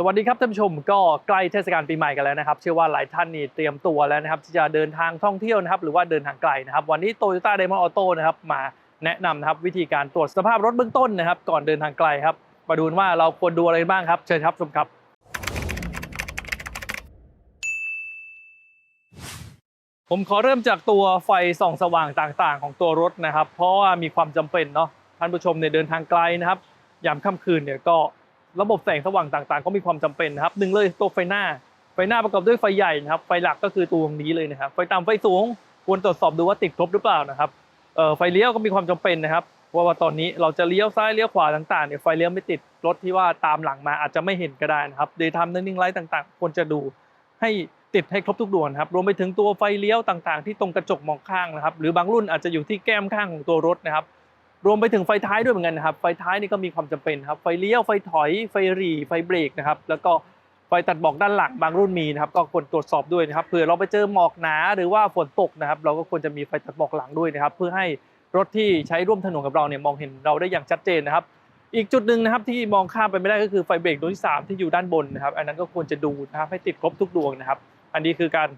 สวัสดีครับท่านผู้ชมก็ใกล้เทศกาลปีใหม่กันแล้วนะครับ เชื่อว่าหลายท่านนี่เตรียมตัวแล้วนะครับที่จะเดินทางท่องเที่ยวนะครับหรือว่าเดินทางไกลนะครับ วันนี้โตโยต้าไดมอนด์ออโต้นะครับมาแนะนำนะครับวิธีการตรวจสภาพรถเบื้องต้นนะครับ ก่อนเดินทางไกลครับ มาดูว่าเราควรดูอะไรบ้างครับเชิญครับชมครับผมขอเริ่มจากตัวไฟส่องสว่างต่างๆ ของตัวรถนะครับ เพราะว่ามีความจำเป็นเนาะท่านผู้ชมเนี่ยเดินทางไกลนะครับยามค่ำคืนเนี่ยก็ ระบบแสงสว่างต่างๆ ก็มีความจำเป็นนะครับหนึ่งเลยตัวไฟหน้า ไฟหน้าประกอบด้วยไฟใหญ่นะครับ ไฟหลักก็คือตัวตรงนี้เลยนะครับ ไฟต่ำไฟสูงควรตรวจสอบดูว่าติดครบหรือเปล่านะครับเอ่อไฟเลี้ยวก็มีความจำเป็นนะครับเพราะว่าตอนนี้เราจะเลี้ยวซ้ายเลี้ยวขวาต่างๆเนี่ยไฟเลี้ยวไม่ติดรถที่ว่าตามหลังมาอาจจะไม่เห็นก็ได้นะครับเดย์ไทม์เนิ่งไลท์ต่างๆ ควรจะดูให้ติดให้ครบทุกดวงครับรวมไปถึงตัวไฟเลี้ยวต่างๆ ที่ตรงกระจกมองข้างนะครับ หรือบางรุ่นอาจจะอยู่ที่แก้มข้างของตัวรถนะครับ รวมไปถึงไฟท้ายด้วยเหมือนกันนะครับ ไฟท้ายนี่ก็มีความจำเป็นครับ ไฟเลี้ยว ไฟถอย ไฟหรี่ ไฟเบรกนะครับ แล้วก็ไฟตัดหมอกด้านหลังบางรุ่นมีนะครับ ก็ควรตรวจสอบด้วยนะครับ เผื่อเราไปเจอหมอกหนาหรือว่าฝนตกนะครับ เราก็ควรจะมีไฟตัดหมอกหลังด้วยนะครับ เพื่อให้รถที่ใช้ร่วมถนนกับเราเนี่ยมองเห็นเราได้อย่างชัดเจนนะครับ อีกจุดหนึ่งนะครับที่มองข้ามไปไม่ได้ก็คือไฟเบรกดวงที่สามที่อยู่ด้านบนนะครับ อันนั้นก็ควรจะดูนะครับให้ติดครบทุกดวงนะครับ อันนี้คือการ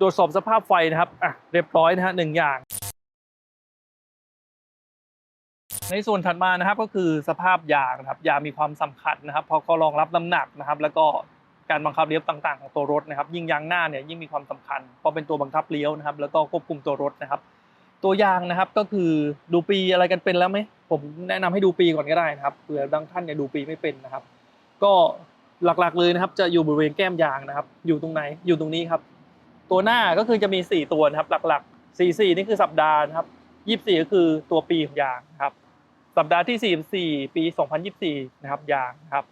ตรวจสอบสภาพไฟนะครับ อะ เรียบร้อยนะฮะหนึ่งอย่าง ในส่วนถัดมานะครับก็คือสภาพยางนะครับยางมีความสำคัญนะครับเพราะเขารองรับน้ำหนักนะครับ แล้วก็การบังคับเลี้ยวต่างๆของตัวรถนะครับ ยิ่งยางหน้าเนี่ยยิ่งมีความสำคัญเพราะเป็นตัวบังคับเลี้ยวนะครับ แล้วก็ควบคุมตัวรถนะครับ ตัวยางนะครับก็คือดูปีอะไรกันเป็นแล้วไหมผมแนะนำให้ดูปีก่อนก็ได้นะครับเผื่อบางท่านเนี่ยดูปีไม่เป็นนะครับ ก็หลักๆเลยนะครับจะอยู่บริเวณแก้มยางนะครับ อยู่ตรงไหนอยู่ตรงนี้ครับ ตัวหน้าก็คือจะมี 4 ตัวนะครับ หลักๆ44นี่คือสัปดาห์นะครับ24ก็คือตัวปีของยางนะครับ สัปดาห์ที่ 44 ปี 2024 นะครับยางนะครับ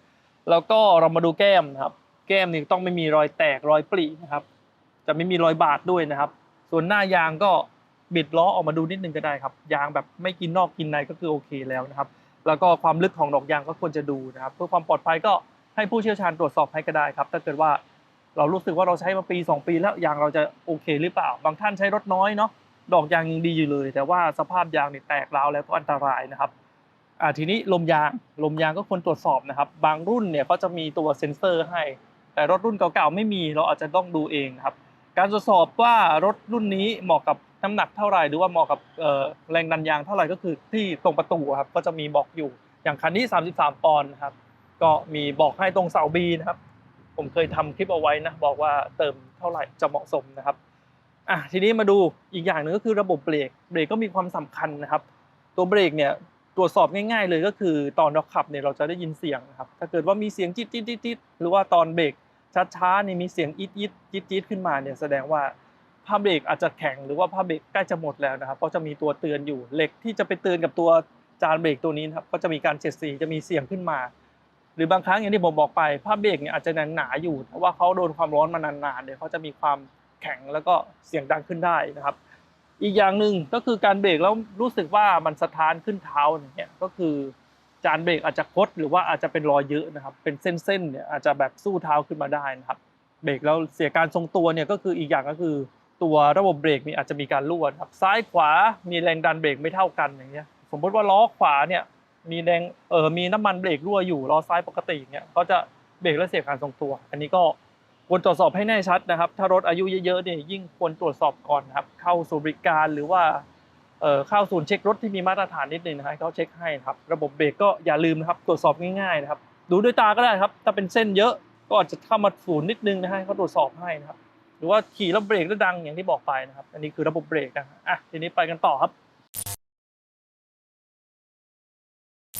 แล้วก็เรามาดูแก้มนะครับ แก้มนี่ต้องไม่มีรอยแตกรอยปรินะครับ จะไม่มีรอยบาดด้วยนะครับ ส่วนหน้ายางก็บิดล้อออกมาดูนิดนึงก็ได้ครับ ยางแบบไม่กินนอกกินในก็คือโอเคแล้วนะครับ แล้วก็ความลึกของดอกยางก็ควรจะดูนะครับ เพื่อความปลอดภัยก็ให้ผู้เชี่ยวชาญตรวจสอบให้ก็ได้ครับ ถ้าเกิดว่าเรารู้สึกว่าเราใช้มาปี 2 ปีแล้วยางเราจะโอเคหรือเปล่า บางท่านใช้รถน้อยเนาะดอกยางยังดีอยู่เลย แต่ว่าสภาพยางนี่แตกร้าวแล้วก็อันตรายนะครับ อ่าทีนี้ลมยางลมยางก็ควรตรวจสอบนะครับ บางรุ่นเนี่ยเขาจะมีตัวเซ็นเซอร์ให้ แต่รถรุ่นเก่าๆไม่มีเราอาจจะต้องดูเองครับ การตรวจสอบว่ารถรุ่นนี้เหมาะกับน้ำหนักเท่าไหร่หรือว่าเหมาะกับแรงดันยางเท่าไหร่ก็คือที่ตรงประตูครับก็จะมีบอกอยู่ อย่างคันนี้ 33 ปอนด์นะครับ ก็มีบอกให้ตรงเสาบีนะครับ ผมเคยทำคลิปเอาไว้นะบอกว่าเติมเท่าไหร่จะเหมาะสมนะครับอะทีนี้มาดูอีกอย่างหนึ่งก็คือระบบเบรกเบรกก็มีความสำคัญนะครับ ตัวเบรกเนี่ย ตรวจสอบง่ายๆเลยก็คือตอนเราขับเนี่ยเราจะได้ยินเสียงนะครับถ้าเกิดว่ามีเสียงจี๊ดจี๊ดจี๊ดจี๊ดหรือว่าตอนเบรกช้าๆนี่มีเสียงอีดอีดจี๊ดจี๊ดขึ้นมาเนี่ยแสดงว่าผ้าเบรกอาจจะแข็งหรือว่าผ้าเบรกใกล้จะหมดแล้วนะครับเพราะจะมีตัวเตือนอยู่เหล็กที่จะไปเตือนกับตัวจานเบรกตัวนี้นะครับก็จะมีการเฉดสีจะมีเสียงขึ้นมา หรือบางครั้งอย่างที่ผมบอกไปผ้าเบรกเนี่ยอาจจะหนาหนาๆอยู่เพราะว่าเขาโดนความร้อนมานานๆเนี่ยเขาจะมีความแข็งแล้วก็เสียงดังขึ้นได้นะครับ อีกอย่างหนึ่งก็คือการเบรกแล้วรู้สึกว่ามันสะท้านขึ้นเท้าเงี้ยก็คือจานเบรกอาจจะคดหรือว่าอาจจะเป็นรอยเยอะนะครับ เป็นเส้นๆเนี่ยอาจจะแบบสู้เท้าขึ้นมาได้นะครับเบรกแล้วเสียการทรงตัวเนี่ยก็คืออีกอย่างก็คือตัวระบบเบรกนี่อาจจะมีการรั่วครับซ้ายขวามีแรงดันเบรกไม่เท่ากันอย่างเงี้ยสมมติว่าล้อขวาเนี่ยมีแรงเออมีน้ำมันเบรกรั่วอยู่ล้อซ้ายปกติเงี้ยเขาจะเบรกและเสียการทรงตัว อันนี้ก็ ควรตรวจสอบให้แน่ชัดนะครับ ถ้ารถอายุเยอะๆเนี่ยยิ่งควรตรวจสอบก่อนนะครับ เข้าศูนย์บริการหรือว่าเข้าศูนย์เช็ครถที่มีมาตรฐานนิดนึงนะครับให้เขาเช็คให้นะครับ ระบบเบรกก็อย่าลืมนะครับ ตรวจสอบง่ายๆนะครับ ดูด้วยตาก็ได้ครับ ถ้าเป็นเส้นเยอะก็อาจจะเข้ามาศูนย์นิดนึงนะฮะให้เขาตรวจสอบให้นะครับ หรือว่าขี่แล้วเบรกแล้วดังอย่างที่บอกไปนะครับ อันนี้คือระบบเบรกนะอะทีนี้ไปกันต่อครับ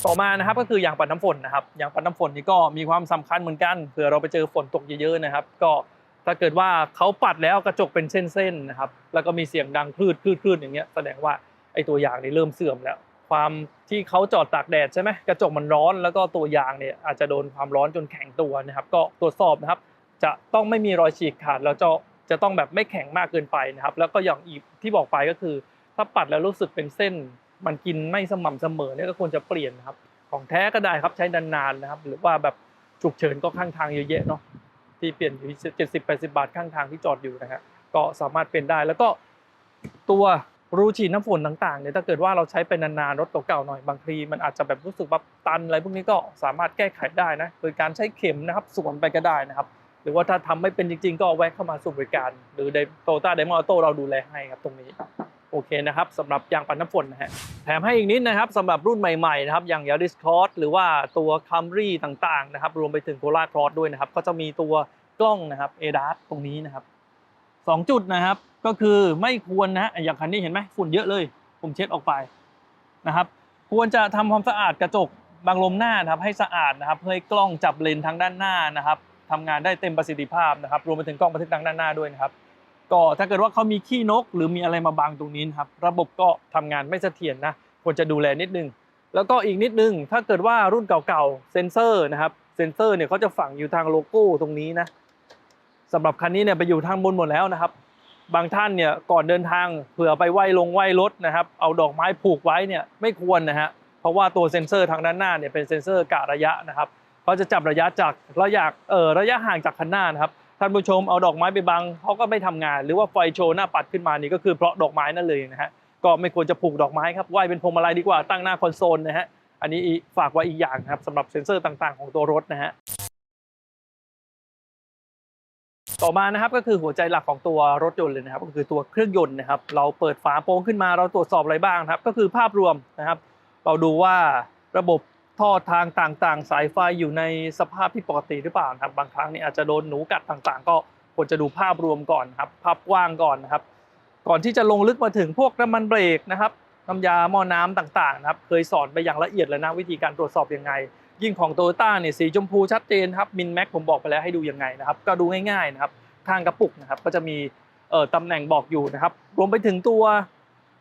ต่อมานะครับก็คือยางปัดน้ำฝนนะครับยางปัดน้ำฝนนี่ก็มีความสำคัญเหมือนกันเผื่อเราไปเจอฝนตกเยอะๆนะครับ ก็ถ้าเกิดว่าเขาปัดแล้วกระจกเป็นเส้นๆนะครับ แล้วก็มีเสียงดังคลืดคลืดคลืดอย่างเงี้ยแสดงว่าไอ้ตัวยางนี่เริ่มเสื่อมแล้ว ความที่เขาจอดตากแดดใช่ไหมกระจกมันร้อนแล้วก็ตัวยางเนี่ยอาจจะโดนความร้อนจนแข็งตัวนะครับ ก็ตรวจสอบนะครับ จะต้องไม่มีรอยฉีกขาดแล้วจะจะต้องแบบไม่แข็งมากเกินไปนะครับ แล้วก็อย่างอีกที่บอกไปก็คือ ถ้าปัดแล้วรู้สึกเป็นเส้น มันกินไม่สม่ำเสมอเนี่ยก็ควรจะเปลี่ยนนะครับ ของแท้ก็ได้ครับใช้นานๆนะครับ หรือว่าแบบฉุกเฉินก็ข้างทางเยอะแยะเนาะที่เปลี่ยนอยู่เจ็ดสิบแปดสิบาทข้างทางที่จอดอยู่นะฮะก็สามารถเปลี่ยนได้แล้วก็ตัวรูฉีดน้ำฝนต่างๆเนี่ยถ้าเกิดว่าเราใช้เป็นนานๆรถเก่าๆหน่อยบางทีมันอาจจะแบบรู้สึกแบบตันอะไรพวกนี้ก็สามารถแก้ไขได้นะโดยการใช้เข็มนะครับสวนไปก็ได้นะครับ หรือว่าถ้าทำไม่เป็นจริงๆ ก็แวะเข้ามาสู่บริการ หรือในโตต้าไดมอนโตเราดูแลให้ครับตรงนี้ โอเคนะครับสำหรับยางปัดน้ำฝนนะฮะแถมให้อีกนิดนะครับสำหรับรุ่นใหม่ๆนะครับอย่าง Yaris Cross หรือว่าตัว Camry ต่างๆนะครับรวมไปถึง Corolla Cross ด้วยนะครับก็จะมีตัวกล้องนะครับ ADAS ตรงนี้นะครับสองจุดนะครับก็คือไม่ควรนะฮะอย่างคันนี้เห็นไหมฝุ่นเยอะเลย ผมเช็ดออกไปนะครับ ควรจะทำความสะอาดกระจกบางลมหน้านะครับให้สะอาดนะครับเพื่อให้กล้องจับเลนทางด้านหน้านะครับทำงานได้เต็มประสิทธิภาพนะครับ รวมไปถึงกล้องบันทึกทางด้านหน้าด้วยนะครับ ก็ถ้าเกิดว่าเขามีขี้นก หรือมีอะไรมาบังตรงนี้นครับระบบก็ทำงานไม่เสถียรนะควรจะดูแลนิดนึง แล้วก็อีกนิดนึง ถ้าเกิดว่ารุ่นเก่าๆเซนเซอร์นะครับเซนเซอร์เนี่ยเขาจะฝังอยู่ทางโลโก้ตรงนี้นะสำหรับคันนี้เนี่ยไปอยู่ทางบนหมดแล้วนะครับ บางท่านเนี่ยก่อนเดินทางเผื่อไปไหว้ลงไหว้รถนะครับ เอาดอกไม้ผูกไว้เนี่ยไม่ควรนะฮะเพราะว่าตัวเซ็นเซอร์ทางด้านหน้าเนี่ยเป็นเซ็นเซอร์กะระยะนะครับเขาจะจับระยะจากระยะเอ่อระยะห่างจากคันหน้านะครับ ท่านผู้ชมเอาดอกไม้ไปบังเขาก็ไม่ทำงาน หรือว่าไฟโชว์หน้าปัดขึ้นมานี่ก็คือเพราะดอกไม้นั่นเลยนะฮะก็ไม่ควรจะผูกดอกไม้ครับไหวเป็นพวงมาลัยดีกว่าตั้งหน้าคอนโซลนะฮะอันนี้ฝากไว้อีกอย่างครับสำหรับเซ็นเซอร์ต่างๆ ของตัวรถนะฮะต่อมานะครับก็คือหัวใจหลักของตัวรถยนต์เลยนะครับก็คือตัวเครื่องยนต์นะครับเราเปิดฝาโปร่งขึ้นมาเราตรวจสอบอะไรบ้างครับก็คือภาพรวมนะครับ เราดูว่าระบบ ท่อทางต่างๆ สายไฟอยู่ในสภาพที่ปกติหรือเปล่าครับบางครั้งนี่อาจจะโดนหนูกัดต่างๆ ก็ควรจะดูภาพรวมก่อนครับภาพกว้างก่อนนะครับ ก่อนที่จะลงลึกมาถึงพวกน้ำมันเบรกนะครับน้ำยาหม้อน้ำต่างๆนะครับเคยสอนไปอย่างละเอียดแล้วนะวิธีการตรวจสอบยังไง ยิ่งของโตโยต้าเนี่ยสีชมพูชัดเจนครับมินแม็กผมบอกไปแล้วให้ดูยังไงนะครับก็ดูง่ายๆนะครับข้างกระปุกนะครับก็จะมีเอ่อตำแหน่งบอกอยู่นะครับรวมไปถึงตัว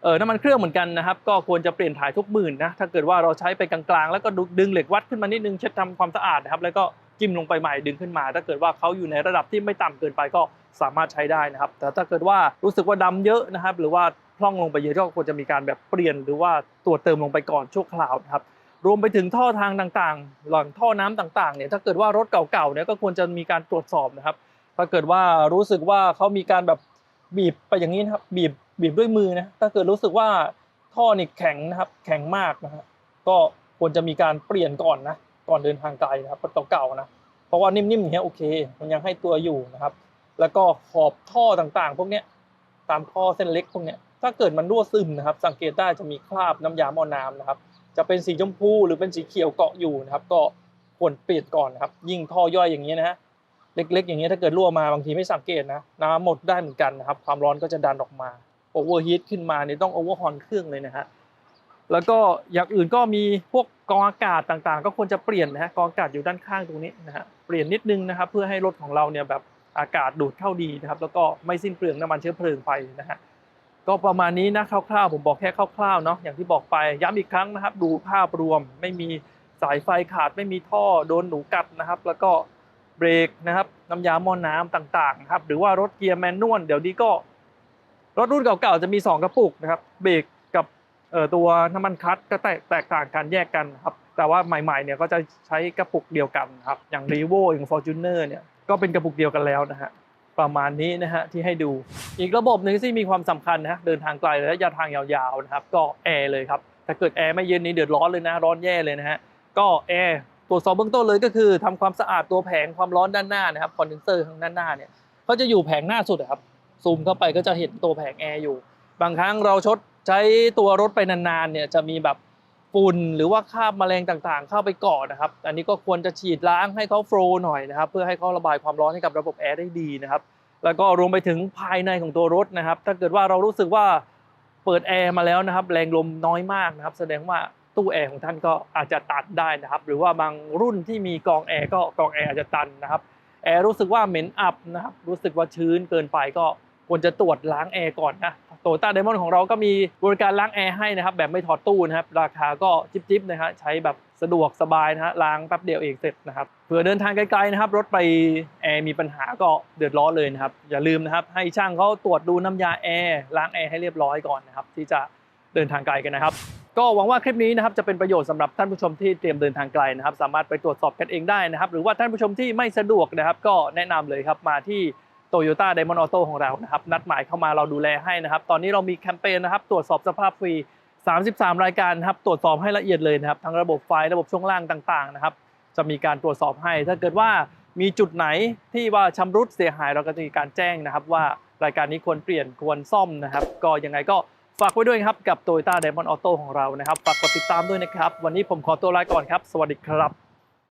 เออน้ำมันเครื่องเหมือนกันนะครับ ก็ควรจะเปลี่ยนถ่ายทุกหมื่นนะถ้าเกิดว่าเราใช้ไปกลางๆ แล้วก็ดึงเหล็กวัดขึ้นมานิดนึงเช็ดทำความสะอาดนะครับ แล้วก็จิ้มลงไปใหม่ดึงขึ้นมา ถ้าเกิดว่าเขาอยู่ในระดับที่ไม่ต่ำเกินไปก็สามารถใช้ได้นะครับ แต่ถ้าเกิดว่ารู้สึกว่าดำเยอะนะครับ หรือว่าพร่องลงไปเยอะก็ควรจะมีการแบบเปลี่ยน หรือว่าตรวจเติมลงไปก่อนชั่วคราวนะครับรวมไปถึงท่อทางต่างๆ หลังท่อน้ำต่างๆเนี่ยถ้าเกิดว่ารถเก่าๆเนี่ยก็ควรจะมีการตรวจสอบนะครับ ถ้าเกิดว่ารู้สึกว่าเขามีการแบบบีบไปอย่างนี้นะครับบีบ บีบด้วยมือนะถ้าเกิดรู้สึกว่าท่อนี่แข็งนะครับแข็งมากนะฮะก็ควรจะมีการเปลี่ยนก่อนนะก่อนเดินทางไกลนะครับรถเก่าๆนะเพราะว่านิ่มๆอย่างเงี้ยโอเค มันยังให้ตัวอยู่นะครับ แล้วก็ขอบท่อต่างๆ พวกเนี้ยตามท่อเส้นเล็กพวกเนี้ยถ้าเกิดมันรั่วซึมนะครับ สังเกตได้จะมีคราบน้ำยาหม้อน้ำนะครับ จะเป็นสีชมพูหรือเป็นสีเขียวเกาะอยู่นะครับ ก็ควรเปลี่ยนก่อนนะครับ ยิ่งท่อย่อยอย่างนี้ยนะฮะเล็กๆ อย่างเงี้ยถ้าเกิดรั่วมาบางทีไม่สังเกตนะน้ำหมดได้เหมือนกันนะครับ ความร้อนก็จะดันออกมา โอเวอร์ฮีทขึ้นมาเนี่ยต้องโอเวอร์ฮอนเครื่องเลยนะฮะแล้วก็อย่างอื่นก็มีพวกกองอากาศต่างๆ ก็ควรจะเปลี่ยนนะฮะกองอากาศอยู่ด้านข้างตรงนี้นะฮะเปลี่ยนนิดนึงนะครับเพื่อให้รถของเราเนี่ยแบบอากาศดูดเข้าดีนะครับ แล้วก็ไม่สิ้นเปลืองน้ำมันเชื้อเพลิงไปนะฮะก็ประมาณนี้นะคร่าวๆผมบอกแค่คร่าวๆเนาะอย่างที่บอกไปย้ำอีกครั้งนะครับ ดูภาพรวมไม่มีสายไฟขาดไม่มีท่อโดนหนูกัดนะครับ แล้วก็เบรกนะครับน้ำยาหม้อน้ำต่างๆนะครับหรือว่ารถเกียร์แมนนวลเดี๋ยวนี้ก็ รถรุ่นเก่าๆจะมี 2 กระปุกนะครับเบรกกับตัวน้ำมันคลัตช์ก็แตกต่างกันแยกกันครับแต่ว่าใหม่ๆเนี่ยก็จะใช้กระปุกเดียวกันครับอย่าง r ีโวอย่าง Fortuner เนี่ยก็เป็นกระปุกเดียวกันแล้วนะฮะประมาณนี้นะฮะที่ให้ดูอีกระบบหนึ่งที่มีความสำคัญนะฮะเดินทางไกลระยะทางยาวๆนะครับก็แอร์เลยครับถ้าเกิดแอร์ไม่เย็นนี่เดือดร้อนเลยนะร้อนแย่เลยนะฮะก็แอร์ตรวจสอบเบื้องต้นเลยก็คือทำความสะอาดตัวแผงความร้อนด้านหน้านะครับคอนเดนเซอร์ข้างด้านหน้าเนี่ยเขาจะอยู่แผงหน้าสุดครับ ซูมเข้าไปก็จะเห็นตัวแผงแอร์อยู่ บางครั้งเราชดใช้ตัวรถไปนานๆเนี่ยจะมีแบบฝุ่นหรือว่าคราบแมลงต่างๆ เข้าไปเกาะนะครับ อันนี้ก็ควรจะฉีดล้างให้เขาโฟลว์หน่อยนะครับ เพื่อให้เขาระบายความร้อนให้กับระบบแอร์ได้ดีนะครับ แล้วก็รวมไปถึงภายในของตัวรถนะครับ ถ้าเกิดว่าเรารู้สึกว่าเปิดแอร์มาแล้วนะครับ แรงลมน้อยมากนะครับ แสดงว่าตู้แอร์ของท่านก็อาจจะตันได้นะครับ หรือว่าบางรุ่นที่มีกองแอร์ก็กองแอร์อาจจะตันนะครับ แอร์รู้สึกว่าเหม็นอับนะครับ รู้สึกว่าชื้นเกินไปก็ ควรจะตรวจล้างแอร์ก่อนนะโตต้าไดมอนด์ของเราก็มีบริการล้างแอร์ให้นะครับ แบบไม่ถอดตู้นะครับ ราคาก็จิ๊บๆนะฮะใช้แบบสะดวกสบายนะฮะล้างแป๊บเดียวเองเสร็จนะครับเผื่อเดินทางไกลๆนะครับ รถไปแอร์มีปัญหาก็เดือดร้อนเลยนะครับ อย่าลืมนะครับ ให้ช่างเขาตรวจดูน้ำยาแอร์ล้างแอร์ให้เรียบร้อยก่อนนะครับ ที่จะเดินทางไกลกันนะครับ ก็หวังว่าคลิปนี้นะครับจะเป็นประโยชน์สำหรับท่านผู้ชมที่เตรียมเดินทางไกลนะครับ สามารถไปตรวจสอบกันเองได้นะครับ หรือว่าท่านผู้ชมที่ไม่สะดวกนะครับ ก็แนะนำเลยครับมาที่ โตโยต้าไดมอนด์ออโต้ของเรานะครับนัดหมายเข้ามาเราดูแลให้นะครับ ตอนนี้เรามีแคมเปญนะครับ ตรวจสอบสภาพฟรี 33 รายการนะครับตรวจสอบให้ละเอียดเลยนะครับทั้งระบบไฟระบบช่วงล่างต่างๆนะครับ จะมีการตรวจสอบให้ ถ้าเกิดว่ามีจุดไหนที่ว่าชำรุดเสียหายเราก็จะมีการแจ้งนะครับ ว่ารายการนี้ควรเปลี่ยนควรซ่อมนะครับ ก็ยังไงก็ฝากไว้ด้วยครับกับ Toyota Diamond Auto ของเรานะครับฝากกดติดตามด้วยนะครับ วันนี้ผมขอตัวลาก่อนครับ สวัสดีครับ